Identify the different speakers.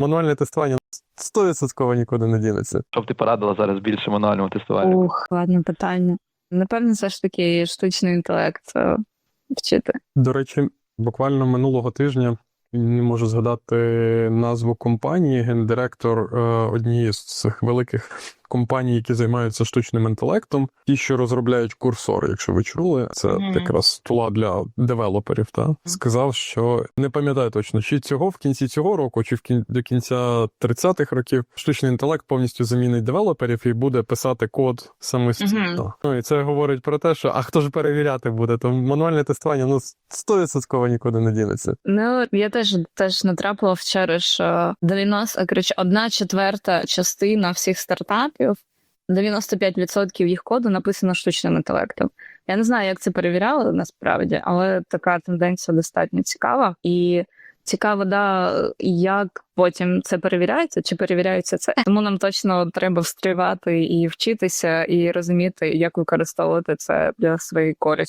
Speaker 1: Мануальне тестування 100% нікуди не дінеться.
Speaker 2: Що б ти порадила зараз більше мануальному тестувальнику?
Speaker 3: Ух, ладне питання. Напевно, все ж таки штучний інтелект е, вчити.
Speaker 1: До речі, буквально минулого тижня не можу згадати назву компанії, гендиректор е, однієї з цих великих компаній, які займаються штучним інтелектом, ті, що розробляють курсор, якщо ви чули, це
Speaker 3: Мгм.
Speaker 1: якраз тула для девелоперів. Та сказав, що не пам'ятаю точно, чи цього в кінці цього року, чи в кін... до кінця 30-х років штучний інтелект повністю замінить девелоперів і буде писати код самостійно. Ну і це говорить про те, що а хто ж перевіряти буде? То мануальне тестування ну 100% нікуди не дінеться.
Speaker 3: Ну, я теж теж натрапила вчора, що 90, коротше, одна четверта частина всіх стартапів, 95% їх коду написано штучним інтелектом. Я не знаю, як це перевіряли насправді, але така тенденція достатньо цікава. І цікаво, да, як потім це перевіряється, чи перевіряється це. Тому нам точно треба встрівати і вчитися, і розуміти, як використовувати це для своєї користі.